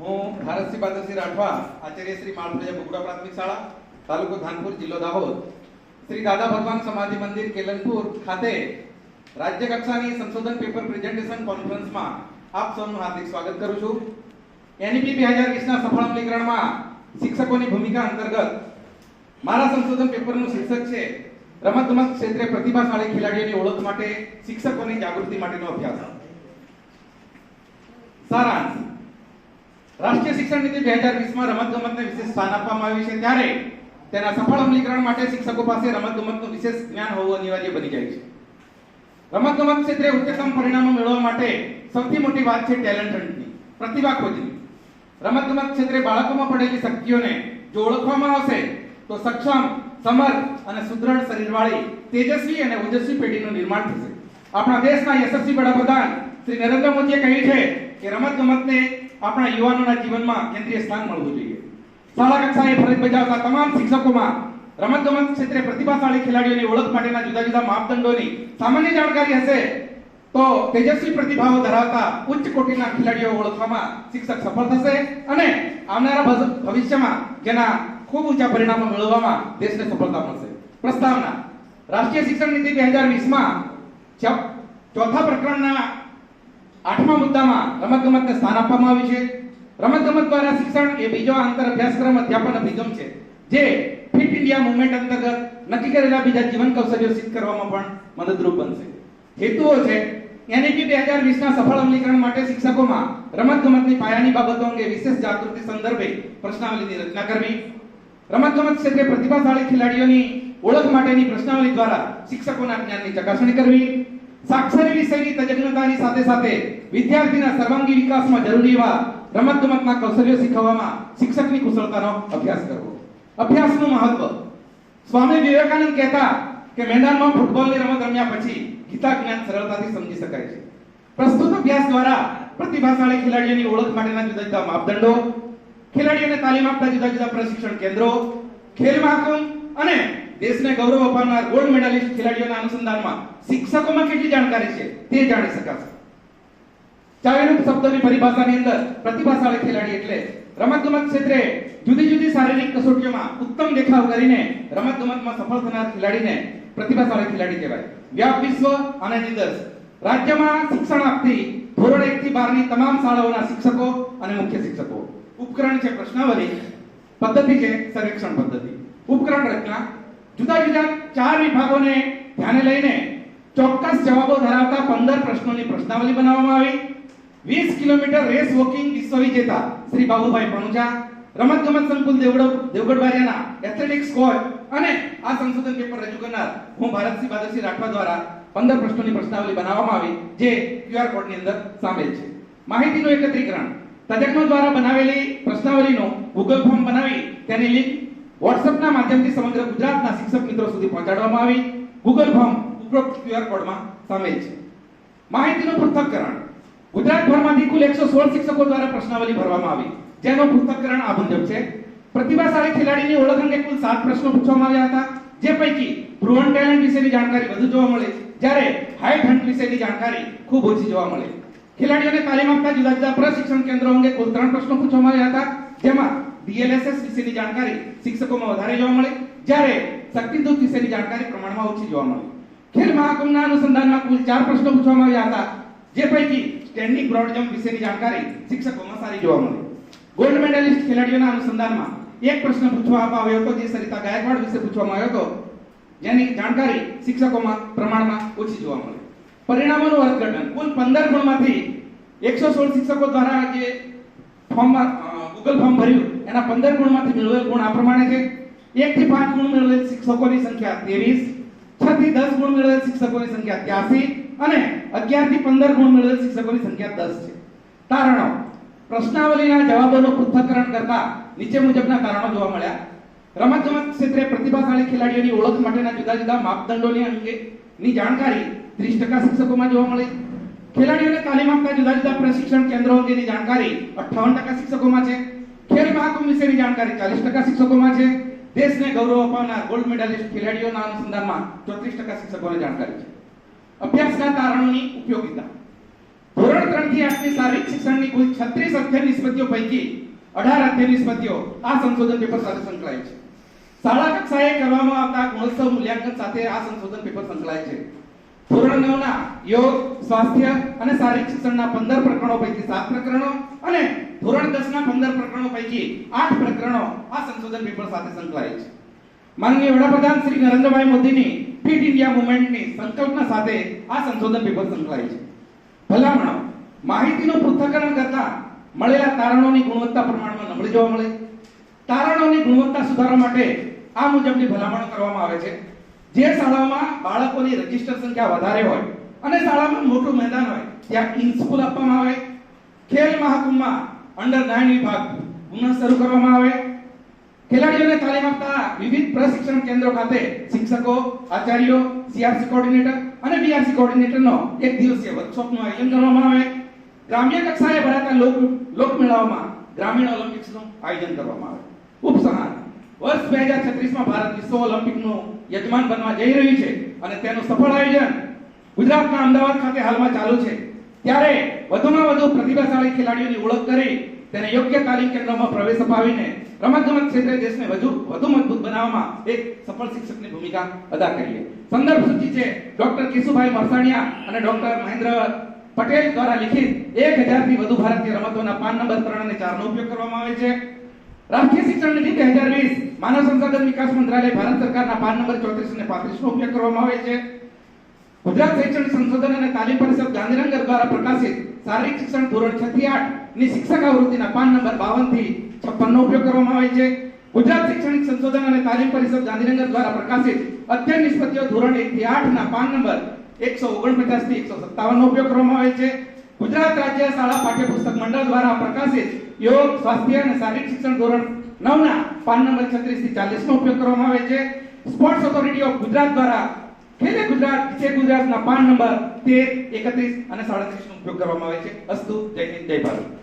હું ભારતસિંહ બાદરસિંહ રાઠવા, આચાર્ય શ્રી માળપ્રજા બગુડા પ્રાથમિક શાળા, તાલુકો ધાનપુર, જિલ્લો દાહોદ. શ્રી દાદા ભગવાન સમાધિ મંદિર, કેલનપુર ખાતે રાજ્ય કક્ષાની સંશોધન પેપર પ્રેઝન્ટેશન કોન્ફરન્સમાં આપ સૌનું હાર્દિક સ્વાગત કરું છું. એનઈપી બે હજાર વીસના સફળ અમલીકરણમાં શિક્ષકોની ભૂમિકા અંતર્ગત મારા સંશોધન પેપરનું શીર્ષક છે, રમતગમત ક્ષેત્રે પ્રતિભાશાળી ખેલાડીઓની ઓળખ માટે શિક્ષકોની જાગૃતિ માટેનો અભ્યાસ. સારાંશ. રાષ્ટ્રીય શિક્ષણ નીતિ બે હજાર વીસમાં રમતગમતને વિશેષ સ્થાન આપવામાં આવ્યું છે ત્યારે તેના સફળ અમલીકરણ માટે શિક્ષકો પાસે રમતગમતનું વિશેષ જ્ઞાન હોવું અનિવાર્ય બની જાય છે. રમતગમત ક્ષેત્રે ઉચ્ચતમ પરિણામો મેળવવા માટે સૌથી મોટી વાત છે ટેલેન્ટ હન્ટની પ્રતિભા ખોજની. રમતગમત ક્ષેત્રે બાળકોમાં પડેલી શક્તિઓને જો ઓળખવામાં આવશે, તો સક્ષમ, સમર્થ અને સુદૃઢ શરીરવાળી, તેજસ્વી અને ઓજસ્વી પેઢીનું નિર્માણ થશે. આપણા દેશના યશસ્વી વડાપ્રધાન શ્રી નરેન્દ્ર મોદીએ કહ્યું છે કે રમતગમતને આપણા યુવાનોના જીવનમાં કેન્દ્રીય સ્થાન મળવું જોઈએ. શાળા કક્ષાએ ફરજ બજાવતા તમામ શિક્ષકોમાં રમતગમત ક્ષેત્રે પ્રતિભાશાળી ખેલાડીઓની ઓળખ માટેના જુદા જુદા માપદંડોની સામાન્ય જાણકારી હશે તો તેજસ્વી પ્રતિભાવો ધરાવતા ઉચ્ચ કોટીના ખેલાડીઓ ઓળખવામાં શિક્ષક સફળ થશે અને આવનારા ભવિષ્યમાં જેના ખૂબ ઊંચા પરિણામો મેળવવામાં દેશને સફળતા મળશે. પ્રસ્તાવના, રાષ્ટ્રીય શિક્ષણ નીતિ બે હજાર વીસમાં ચોથા પ્રકરણના આઠમા મુદ્દામાં રમતગમતને સ્થાન આપવામાં આવ્યું છે. રમતગમત દ્વારા શિક્ષણ એ બીજો આંતર અભ્યાસક્રમ અધ્યાપન અભિગમ છે, જે ફિટ ઇન્ડિયા મુવમેન્ટ અંતર્ગત નક્કી કરેલા બીજા જીવન કૌશલ્યો સિદ્ધ કરવામાં પણ મદદરૂપ બનશે. હેતુઓ છે એનઈપી બે હજાર વીસના સફળ અમલીકરણ માટે શિક્ષકોમાં રમતગમતની પાયાની બાબતો અંગે વિશેષ જાગૃતિ સંદર્ભે પ્રશ્નાવલીની રચના કરવી. રમતગમત ક્ષેત્રે પ્રતિભાશાળી ખેલાડીઓની ઓળખ માટેની પ્રશ્નાવલી દ્વારા શિક્ષકોના જ્ઞાનની ચકાસણી કરવી. સાક્ષરી વિષયની તજજ્ઞતાની સાથે સાથે વિદ્યાર્થીના સર્વાંગી વિકાસમાં જરૂરી એવા રમતગમતના કૌશલ્યો શીખવવામાં શિક્ષકની કુશળતાનો અભ્યાસ કરવો. અભ્યાસનું મહત્વ. સ્વામી વિવેકાનંદ કહેતા કે મેદાનમાં ફૂટબોલની રમત રમ્યા પછી ગીતા જ્ઞાન સરળતાથી સમજી શકાય છે. પ્રસ્તુત અભ્યાસ દ્વારા પ્રતિભાશાળી ખેલાડીઓની ઓળખ માટેના જુદા જુદા માપદંડો, ખેલાડીઓને તાલીમ આપતા જુદા જુદા પ્રશિક્ષણ કેન્દ્રો, ખેલ મહાકુંભ અને દેશને ગૌરવ અપાવનાર ગોલ્ડ મેડાલિસ્ટ ખેલાડીઓના અનુસંધાનમાં શિક્ષકોમાં કેટલી જાણકારી છે તે જાણી શકાશે. ચાવીરૂપ શબ્દની પરિભાષાની અંદર પ્રતિભાશાળી ખેલાડી એટલે રમતગમત ક્ષેત્રે જુદી જુદી શારીરિક કસોટીઓમાં ઉત્તમ દેખાવ કરીને રમતગમતમાં સફળ થનાર ખેલાડીને પ્રતિભાશાળી ખેલાડી કહેવાય. વ્યાપ વિશ્વ અને નિદર્શ. રાજ્યમાં શિક્ષણ આપતી ધોરણ 1 થી 12 ની તમામ શાળાઓના શિક્ષકો અને મુખ્ય શિક્ષકો. ઉપકરણ છે પ્રશ્નાવલી, પદ્ધતિ છે સર્વેક્ષણ પદ્ધતિ. ઉપકરણ રચના જુદા જુદા ચાર વિભાગોને ધ્યાને લઈને ચોક્કસ જવાબો ધરાવતા 15 પ્રશ્નોની પ્રશ્નાવલી બનાવવામાં આવી. વીસ કિલોમીટર રેસ વોકિંગ વિશ્વ વિજેતા શ્રી બાબુભાઈ પણુજા રમતગમત સંકુલ દેવગઢ દેવગઢ બારિયાના એથ્લેટિક્સ કોચ અને આ સંશોધન પેપર રજૂ કરનાર હું ભારતસિંહ બાદરસિંહ રાઠવા દ્વારા 15 પ્રશ્નોની પ્રશ્નાવલી બનાવવામાં આવી, જે ક્યુઆર કોડની અંદર સામેલ છે. માહિતીનું એકત્રીકરણ. તજજ્ઞો દ્વારા બનાવેલી પ્રશ્નાવલીનો ગૂગલ ફોર્મ બનાવી તેની લિંક વોટ્સએપના માધ્યમથી સમગ્ર ગુજરાતના શિક્ષક મિત્રો સુધી પહોંચાડવામાં આવી. ગૂગલ ફોર્મ ઉપરોક્ત ક્યુઆર કોડમાં સામેલ છે. માહિતીનું પૃથ્થકરણ. ગુજરાતભરમાંથી કુલ 116 શિક્ષકો દ્વારા પ્રશ્નાવલી ભરવામાં આવી. જેનો પૃથ્થકરણ આ મુજબ છે. પ્રતિભાશાળી ખેલાડીની ઓળખ અંગે કુલ સાત પ્રશ્નો પૂછવામાં આવ્યા હતા. જે પૈકી પ્રુવન ટેલેન્ટ વિશેની જાણકારી વધુ જોવા મળે. જ્યારે હાઈટ હન્ટ વિશેની જાણકારી ખૂબ ઓછી જોવા મળે. ખેલાડીઓને તાલીમ આપતા જુદા જુદા પ્રશિક્ષણ કેન્દ્રો અંગે કુલ ત્રણ પ્રશ્નો પૂછવામાં આવ્યા હતા. જેમાં ડીએલએસએસ વિશેની જાણકારી શિક્ષકોમાં વધારે જોવા મળે, જ્યારે શક્તિદૂત વિશેની જાણકારી પ્રમાણમાં ઓછી જોવા મળે. ખેલ મહાકુંભના અનુસંધાનમાં કુલ ચાર પ્રશ્નો પૂછવામાં આવ્યા હતા, જે પૈકી સ્ટેન્ડિંગ બ્રોડ જમ્પ વિશેની જાણકારી શિક્ષકોમાં સારી જોવા મળી. ગોલ્ડ મેડલિસ્ટ ખેલાડીઓના અનુસંધાનમાં એક પ્રશ્ન પૂછવામાં આવ્યો હતો, જે સરિતા ગાયકવાડ વિશે પૂછવામાં આવ્યો હતો. જેની જાણકારી શિક્ષકોમાં પ્રમાણમાં ઓછી જોવા મળી. પરિણામોનું અર્થઘટન કુલ 15 ગુણમાંથી 116 શિક્ષકો દ્વારા જે ફોર્મમાં ગૂગલ ફોર્મ ભર્યું, એના 15 ગુણમાંથી મેળવેલ ગુણ આ પ્રમાણે છે. એક થી પાંચ ગુણ મેળવેલ શિક્ષકોની સંખ્યા 23 6 થી દસ ગુણ મેળવેલ શિક્ષકોની સંખ્યા 83 અને 11 થી 15 ગુણ મેળવેલ શિક્ષકોની સંખ્યા દસ છે. તારણો. પ્રશ્નાવલીના જવાબોનું પૃથ્થકરણ કરતા નીચે મુજબના કારણો જોવા મળ્યા. રમતગમત ક્ષેત્રે પ્રતિભાશાળી ખેલાડીઓની ઓળખ માટેના જુદા જુદા માપદંડોની અંગેની જાણકારી 30% શિક્ષકોમાં જોવા મળે. ખેલાડીઓને તાલીમ આપતા જુદા જુદા પ્રશિક્ષણ કેન્દ્રો અંગેની જાણકારી 58% શિક્ષકોમાં છે. ખેલ મહાકુંભ વિશેની જાણકારી 40% શિક્ષકોમાં છે. દેશને ગૌરવ અપાવનાર ગોલ્ડ મેડાલિસ્ટ ખેલાડીઓના અનુસંધાનમાં 34% શિક્ષકોને જાણકારી છે. અભ્યાસના તારણોની ઉપયોગિતા. ધોરણ ત્રણથી 8 ની શારીરિક શિક્ષણની કુલ 36 અધ્યયન નિષ્પત્તિઓ પૈકી 18 અધ્યયન નિષ્પત્તિઓ આ સંશોધન પેપર સાથે સંકળાય છે. શાળા કક્ષાએ કરવામાં આવતા ગુણોત્સવ મૂલ્યાંકન સાથે આ સંશોધન પેપર સંકળાય છે. ધોરણ 9 ના યોગ, સ્વાસ્થ્ય અને શારીરિક શિક્ષણના 15 પ્રકરણો પૈકી 7 પ્રકરણો અને ધોરણ 10 ના 15 પ્રકરણો પૈકી 8 પ્રકરણો આ સંશોધન પેપર સાથે સંકળાય છે. માનનીય વડાપ્રધાન શ્રી નરેન્દ્રભાઈ મોદીની ફિટ ઇન્ડિયા મુવમેન્ટની સંકલ્પના સાથે આ સંશોધન પેપર સંકળાય છે. ભલામણો, માહિતીનું પૃથ્થકરણ કરતા મળેલા તારણોની ગુણવત્તા પ્રમાણમાં નબળી જોવા મળે. તારણોની ગુણવત્તા સુધારવા માટે આ મુજબની ભલામણો કરવામાં આવે છે. જે શાળાઓમાં બાળકોની રજિસ્ટર સંખ્યા વધારે હોય અને શાળામાં મોટું મેદાન હોય, ત્યાં ઇન સ્કૂલ આપવામાં આવે. ખેલ મહાકુંભમાં અંડર નાઇન વિભાગ પુનઃ શરૂ કરવામાં આવે. ખેલાડીઓને તાલીમ આપતા વિવિધ પ્રશિક્ષણ કેન્દ્રો ખાતે શિક્ષકો, આચાર્યો, સીઆરસી કોઓર્ડિનેટર અને બીઆરસી કોઓર્ડિનેટરનો એક દિવસીય વર્કશોપનું આયોજન કરવામાં આવે. ગ્રામ્ય કક્ષાએ ભરાતા લોક લોકમેળાઓમાં ગ્રામીણ ઓલિમ્પિક્સનું આયોજન કરવામાં આવે. ઉપસંહાર. વર્ષ બે હજાર છત્રીસમાં ભારત વિશ્વ ઓલિમ્પિકનું યજમાન બનવા જઈ રહી છે અને તેનું સફળ આયોજન ગુજરાતના અમદાવાદ ખાતે હાલમાં ચાલુ છે. ત્યારે વધુમાં વધુ પ્રતિભાશાળી ખેલાડીઓની ઓળખ કરી તેને યોગ્ય તાલીમ કેન્દ્રમાં પ્રવેશ અપાવીને રમતગમત ક્ષેત્રે દેશને વધુ વધુ મજબૂત બનાવવામાં એક સફળ શિક્ષકની ભૂમિકા અદા કરીએ સંદર્ભ સૂચિ છે ડોક્ટર કેશુભાઈ મરસાણિયા અને ડોક્ટર મહેન્દ્ર પટેલ દ્વારા લિખિત એક હજારથી વધુ ભારતીય રમતોના પાન નંબર ત્રણ અને ચારનો ઉપયોગ કરવામાં આવે છે. રાષ્ટ્રીય શિક્ષણ નીતિ બે હજાર વીસ, માનવ સંસાધન વિકાસ મંત્રાલય, ભારત સરકારના પાન નંબર ચોત્રીસ અને પાંત્રીસ નો ઉપયોગ કરવામાં આવે છે. ગુજરાત શૈક્ષણિક સંશોધન અને તાલીમ પરિષદ ગાંધીનગર દ્વારા પ્રકાશિત શારીરિક શિક્ષણ ધોરણ છ થી આઠની શિક્ષક આવૃત્તિના પાન નંબર 52 થી 56 નો ઉપયોગ કરવામાં આવે છે. ગુજરાત શૈક્ષણિક સંશોધન અને તાલીમ પરિષદ ગાંધીનગર દ્વારા પ્રકાશિત અત્યંત નિષ્પત્તિઓ ધોરણ 1 થી 8 ના પાન નંબર 149 થી 157 નો ઉપયોગ કરવામાં આવે છે. ગુજરાત રાજ્ય શાળા પાઠ્યપુસ્તક મંડળ દ્વારા પ્રકાશિત યોગ, સ્વાસ્થ્ય અને શારીરિક શિક્ષણ ધોરણ 9 ના પાન નંબર 36 થી 40 નો ઉપયોગ કરવામાં આવે છે. સ્પોર્ટ્સ ઓથોરિટી ઓફ ગુજરાત દ્વારા ખેલે ગુજરાત છે ગુજરાતના પાન નંબર 13 31 અને 37 નો ઉપયોગ કરવામાં આવે છે. અસ્તુ, જય હિન્દ, જય ભારત.